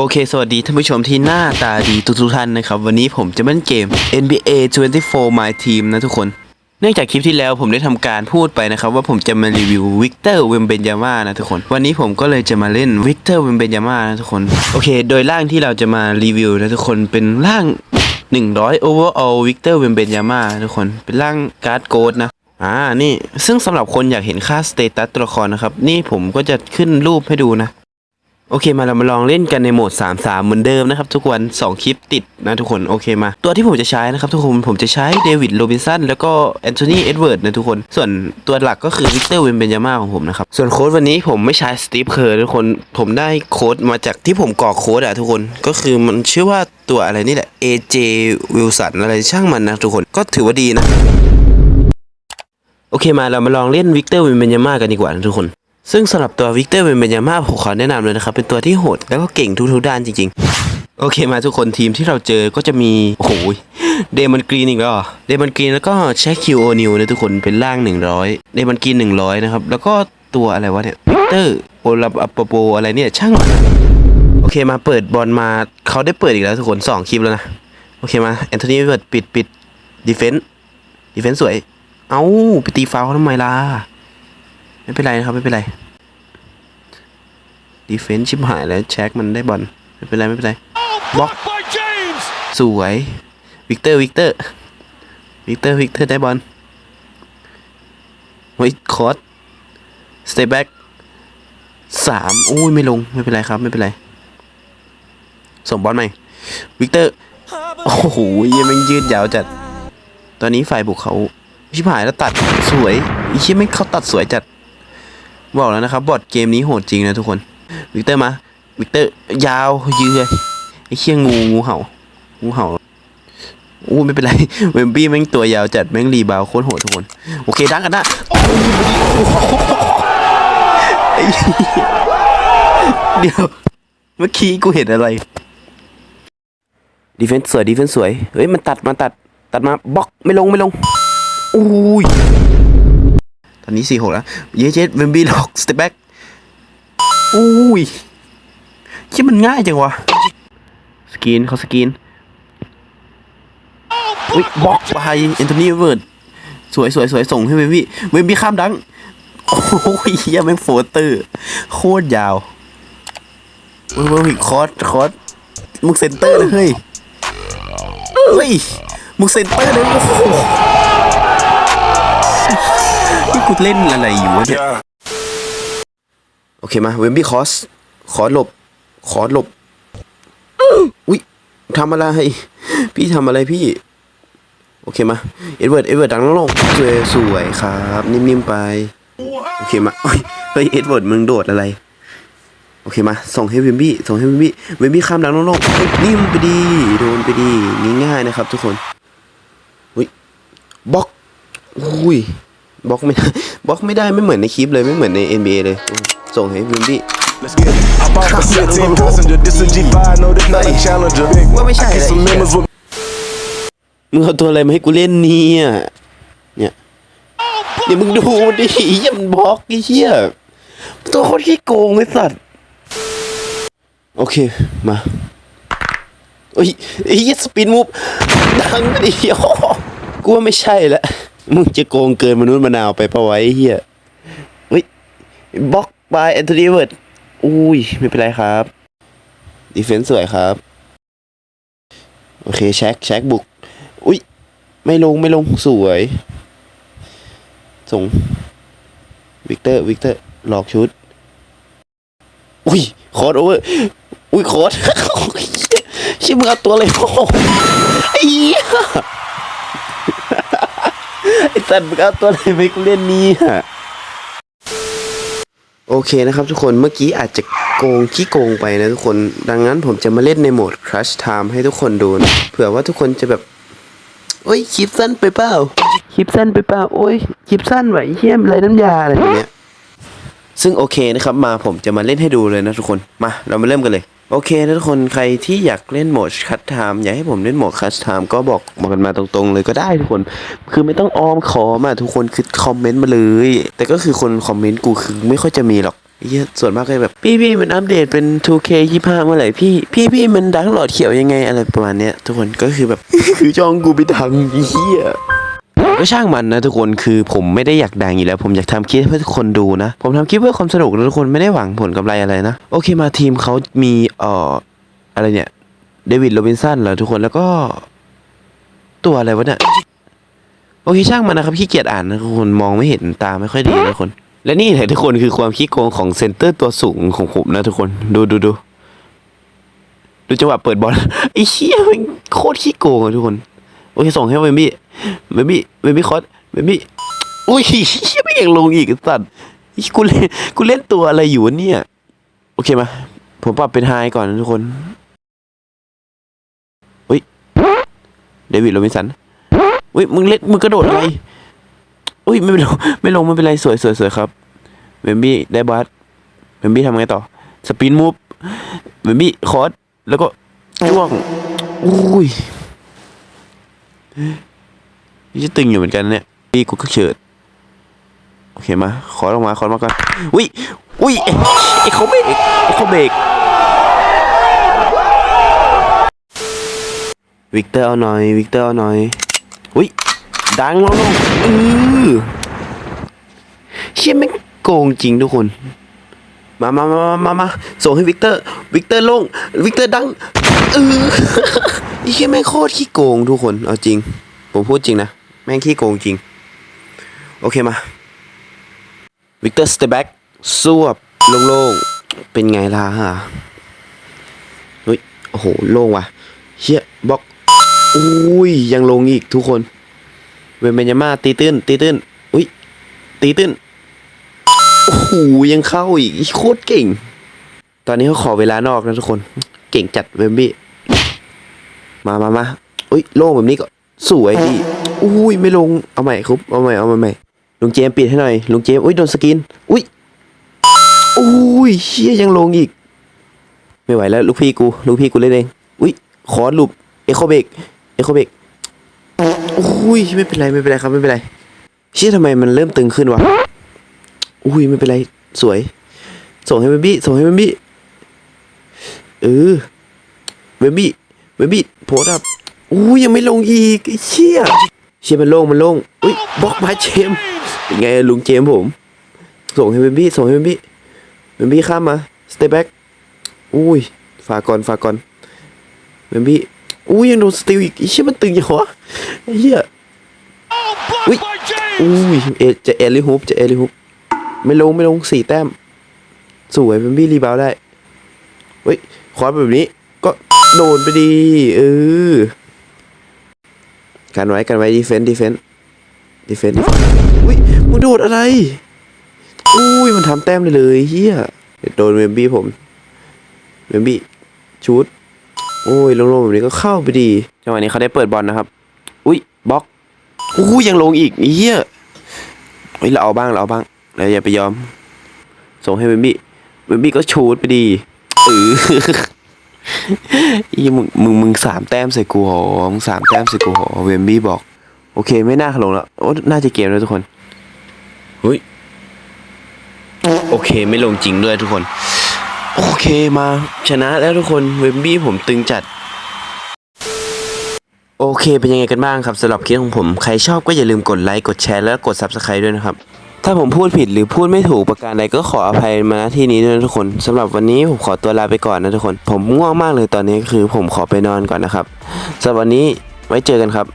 โอเค สวัสดีท่านผู้ชมที่หน้าตาดีทุกท่านนะครับ วันนี้ผมจะเล่นเกม NBA 24 My Team นะทุกคน เนื่องจากคลิปที่แล้วผมได้ทำการพูดไปนะครับ ว่าผมจะมารีวิววิกเตอร์เวมเบนยาม่านะทุกคน วันนี้ผมก็เลยจะมาเล่นวิกเตอร์เวมเบนยาม่านะทุกคน โอเค โดยร่างที่เราจะมารีวิวนะทุกคนเป็นร่าง 100 overall วิกเตอร์เวมเบนยาม่าทุกคน เป็นร่างการ์ดโกดนะอ่า นี่ ซึ่งสำหรับคนอยากเห็นค่าสเตตัสตัวละครนะครับ นี่ผมก็จะขึ้นรูปให้ดูนะ โอเคมาเรามาลองเล่นกันในโหมด 3-3 เหมือนเดิมนะครับทุกวัน 2 คลิปติดนะทุกคนโอเคมา ตัวที่ผมจะใช้นะครับทุกคนผมจะใช้เดวิดโรบินสันแล้วก็แอนโทนีเอ็ดเวิร์ดนะทุกคน ส่วนตัวหลักก็คือวิกเตอร์เวนเบนยาม่าของผมนะครับ ส่วนโค้ดวันนี้ผมไม่ใช้สตีฟเคอร์ทุกคนผมได้โค้ดมาจากที่ผมกรอกโค้ดอะทุกคนก็คือมันชื่อว่าตัวอะไรนี่แหละ AJ Wilson อะไรช่างมันนะทุกคนก็ถือว่าดีนะ โอเคมาเรามาลองเล่นวิกเตอร์เวนเบนยาม่ากันดีกว่านะทุกคน ซึ่งสำหรับตัววิกเตอร์เวนเบนยาม่าผมขอแนะนำเลยนะครับ เป็นตัวที่โหดแล้วก็เก่งทุกๆด้านจริง ๆ โอเคมาทุกคนทีมที่เราเจอก็จะมีโอ้โหเดมอนกรีนอีกแล้วเหรอเดมอนกรีนแล้วก็แชคคิวโอนิวนะทุกคนเป็นล่าง 100 เดมอนกรีน100 นะครับ แล้วก็ตัวอะไรวะเนี่ยวิกเตอร์โอลาปโปอะไรเนี่ยช่างโอเคมาเปิดบอลมาเขาได้เปิดอีกแล้วทุกคนสองคลิปแล้วนะ โอเคมาแอนโทนีเปิดปิดปิดดีเฟนส์ดีเฟนส์สวย เอ้าไปตีฟาวล์เขาทำไมล่ะ ไม่เป็นไรนะครับไม่เป็นไรดีเฟนส์ชิบหายแล้วแช็คมันได้บอลไม่เป็นไรไม่เป็นไรบล็อก by James. สวยวิกเตอร์วิกเตอร์วิกเตอร์วิกเตอร์ได้บอลเฮ้ยคอร์สสเตปแบ็กสามอุ้ยไม่ลงไม่เป็นไรครับไม่เป็นไรส่งบอลใหม่วิกเตอร์โอ้โหยังมันยืดยาวจัด ตอนนี้ฝ่ายบุกเขาชิบหายแล้วตัดสวยอีชิไม่เขาตัดสวยจัด บอกแล้วนะครับ บอดเกมนี้โหดจริงนะทุกคน วิกเตอร์มาวิกเตอร์ยาวยืดไอ้เชี่ยงูงูเห่างูเห่าอู้ไม่เป็นไรเวมบี้แม่งตัวยาวจัดแม่งรีบาวโคตรโหดทุกคน โอเคดังกันนะเดี๋ยวเมื่อกี้กูเห็นอะไรดีเฟนส์สวยดีเฟนส์สวยเฮ้ยมันตัดมาตัดตัดมาบล็อกไม่ลงไม่ลงอุ้ย อนนี้สี่หกแล้ว เยเจสเวมบี้หลอกสเตปแบ็กอุ้ยคิดมันง่ายจังวะ สกรีนเขาสกรีนอุ้ยบล็อกไปแอนโทนีเวิร์ดสวยสวยสวยส่งให้เวมบี้เวมบี้ข้ามดัง โอ้ยเหี้ยแม่งโฟเตอร์ โคตรยาวเว้ยเว้ยคอร์สคอร์สมึงเซนเตอร์เลยเฮ้ย เฮ้ย มึงเซนเตอร์เลยโอ้โหนี่กู เล่นอะไรอยู่วะเนี่ยโอเคมาเวมบี้คอส ขอหลบ ขอหลบ อุ้ยทำอะไร พี่ทำอะไรพี่ โอเคมา เอ็ดเวิร์ด เอ็ดเวิร์ดดังลงสวยสวยครับ นิ่มๆไป โอเคมาเฮ้ย เอ็ดเวิร์ดมึงโดดอะไร โอเคมา ส่งให้เวมบี้ ส่งให้เวมบี้ เวมบี้ข้ามดังลงนิ่มไปดี โดนไปดี ง่ายๆนะครับทุกคน อุ้ยบล็อกอุ้ย บล็อกไม่ได้บล็อกไม่ได้ไม่เหมือนในคลิปเลยไม่เหมือนใน NBA เลย ส่งให้เวมบี้ Let's get it. I bought the 15 passenger. This a G5, no, this not a challenger. What we I say, get some like, members with มึงเอาตัวอะไรมาให้กูเล่นเนี่ยเนี่ยเดี๋ยวมึงดูดิเหี้ยมันบล็อกไอ้เหี้ยตัวโคตรขี้โกงไอ้สัตว์ โอเค มาโอ้ยไอ้เหี้ยสปินมูฟดังดิโอ้กูว่าไม่ใช่ละ มึงจะโกงเกินมนุษย์มะนาวไปปะไว้เหี้ยเฮ้ยบล็อกบายแอนโทนีเวิร์ดอุ้ย ไม่เป็นไรครับดีเฟนส์สวยครับ โอเค แช็คแช็คบุก อุ้ย ไม่ลงไม่ลงสวย ส่ง วิกเตอร์วิกเตอร์ หลอกชุด อุ้ยคอร์ดโอเวอร์ อุ้ยคอร์ดชิมึงเอาตัวอะไรโอ้ยไอ้ สัตว์มึงเอาตัวอะไรไปกูเล่นเนี่ยโอเคนะครับทุกคนเมื่อกี้อาจจะโกงขี้โกงไปนะทุกคน ดังนั้นผมจะมาเล่นในโหมด Crush Time ให้ทุกคนดูนะเผื่อว่าทุกคนจะแบบโอ้ยคลิปสั้นไปเปล่าคลิปสั้นไปเปล่าโอ้ยคลิปสั้นไหวเฮี้ยมไรน้ำยาอะไรแบบเนี้ยซึ่งโอเคนะครับมาผมจะมาเล่นให้ดูเลยนะทุกคนมาเรามาเริ่มกันเลย โอเคนะทุกคนใครที่อยากเล่นโหมดคัตไทม์อยากให้ผมเล่นโหมดคัตไทม์ก็บอกบอกกันมาตรงๆ เลยก็ได้ทุกคน คือไม่ต้องอ้อมขอมาทุกคนคือคอมเมนต์มาเลย แต่ก็คือคนคอมเมนต์กูคือไม่ค่อยจะมีหรอกเหี้ยส่วนมากก็แบบ พี่พี่มันอัปเดตเป็น 2K 25เมื่อไหร่พี่ พี่พี่มันดังหลอดเขียวยังไงอะไรประมาณเนี้ยทุกคนก็คือแบบ คือช่องกูไปดังเหี้ย ก็ช่างมันนะทุกคนคือผมไม่ได้อยากดังอยู่แล้ว ผมอยากทำคลิปให้ทุกคนดูนะ ผมทำคลิปเพื่อความสนุกนะทุกคนไม่ได้หวังผลกำไรอะไรนะ โอเคมาทีมเขามีเอ่ออะไรเนี่ยเดวิดโรบินสันเหรอทุกคนแล้วก็ ตัวอะไรวะเนี่ยโอเคช่างมันนะครับขี้เกียจอ่านนะทุกคนมองไม่เห็นตาไม่ค่อยดีนะทุกคน และนี่แหละทุกคนคือความขี้โกงของเซนเตอร์ตัวสูงของผมนะทุกคนดูดูดูดูจังหวะเปิดบอลไอ้เชี่ยมันโคตรขี้โกงอะทุกคน โอเคส่งให้เบบี้เบบี้เบบี้คอสเบบี้อุ้ยไม่อยากลงอีกสัตว์กูเล่นกูเล่นตัวอะไรอยู่วะเนี่ย โอเคมาผมปรับเป็นไฮก่อนนะทุกคนอุ้ยเดวิดโรบินสันอุ้ยมึงเล่นมึงกระโดดอะไรอุ้ยไม่เป็นไม่ลงไม่เป็นไรสวยสวยสวยครับเบบี้ได้บัสเบบี้ทำไงต่อสปินมูฟเบบี้คอสแล้วก็จ้วงอุ้ย นี่จะตึงอยู่เหมือนกันเนี่ยพี่กูก็เฉิดโอเคมา ขอลงมา ขอมาก่อนอุ้ยอุ้ยไอ้เขาเบรกไอ้เขาเบรกวิกเตอร์เอาหน่อย วิกเตอร์เอาหน่อยอุ้ยดังแล้วลงเออเชี่ยแม่โกงจริงทุกคน มามามามามาส่งให้วิกเตอร์ วิกเตอร์ลง วิกเตอร์ดัง เออไอ้เชี่ยแม่งโคตรขี้โกงทุกคน เอาจริง ผมพูดจริงนะ แม่งขี้โกงจริง โอเคมา วิกเตอร์สเตแบ็กสวบโล่งๆ เป็นไงล่ะฮะเฮ้ย โอ้โห โล่งว่ะเชี่ยบล็อกอุ้ย ยังลงอีกทุกคน เวนเบนยาม่าตีตื้น ตีตื้น อุ้ย ตีตื้น โอ้โห ยังเข้าอีก โคตรเก่ง ตอนนี้เขาขอเวลานอกนะทุกคน เก่งจัดเวมบี้มามามาอุ้ยโล่งแบบนี้ก็สวยดีอุ้ยไม่ลงเอาใหม่ครับเอาใหม่เอาใหม่ใหม่ลุงเจมปิดให้หน่อยลุงเจมอุ้ยโดนสกินอุ้ยอุ้ยเชี่ยยังลงอีก ไม่ไหวแล้วลูกพี่กูลูกพี่กูเล่นเองอุ้ยขอหลุบเอโคเบกเอโคเบกอุ้ยไม่เป็นไรไม่เป็นไรครับไม่เป็นไรเชี่ยทำไมมันเริ่มตึงขึ้นวะอุ้ยไม่เป็นไรสวย ส่งให้เบบี้ส่งให้เบบี้ เออเบบี้เบบี้โพสต์อัพอู้ยังไม่ลงอีกเชี่ยเชี่ยมันโล่งมันโล่งอุ้ยบล็อกมาเจมส์เป็นไงลุงเจมส์ผม ส่งให้เบบี้ส่งให้เบบี้เบบี้ข้ามมาสเตปแบ็กอุ้ยฝากก่อนฝากก่อนเบบี้อุ้ยยังโดนสติลอีกเชี่ยมันตึงอย่างวะไอ้เหี้ยอุ้ยอุ้ยเอจะเอลิฮุบจะเอลิฮุบไม่ลงไม่ลงสี่แต้มสวยเบบี้รีบาวด์ได้เฮ้ย คอร์สแบบนี้ ก็โดนไปดีเออกันไว้กันไว้ดีเฟนต์ดีเฟนต์ดีเฟนต์อุ้ยมึงโดดอะไรอุ้ยมันทำแต้มได้เลยเฮียเดี๋ยวโดนเวมบี้ผมเวมบี้ชูดโอ้ยลงๆแบบนี้ก็เข้าไปดีจังหวะนี้เขาได้เปิดบอลนะครับ อุ้ยบล็อกอุ้ยยังลงอีกเฮียเฮ้ยเราเอาบ้างเราเอาบ้างเราอย่าไปยอม ส่งให้เวมบี้เวมบี้ก็ชูดไปดีเออ อีมึงมึงมึงสามแต้มใส่กูหรอมึงสามแต้มใส่กูหรอเวมบี้บอก โอเคไม่น่าลงแล้วโอ้น่าจะเกมแล้วทุกคนเฮ้ยโอเคไม่ลงจริงด้วยทุกคน โอเคมาชนะแล้วทุกคนเวมบี้ผมตึงจัดโอเค เป็นยังไงกันบ้างครับสำหรับคลิปของผม ใครชอบก็อย่าลืมกดไลค์ กดแชร์ แล้วกด Subscribe ด้วยนะครับ ถ้าผมพูดผิดหรือพูดไม่ถูกประการใดก็ขออภัยมาณที่นี้ด้วยนะทุกคนสำหรับวันนี้ผมขอตัวลาไปก่อนนะทุกคน ผมง่วงมากเลยตอนนี้คือผมขอไปนอนก่อนนะครับสำหรับวันนี้ไว้เจอกันครับ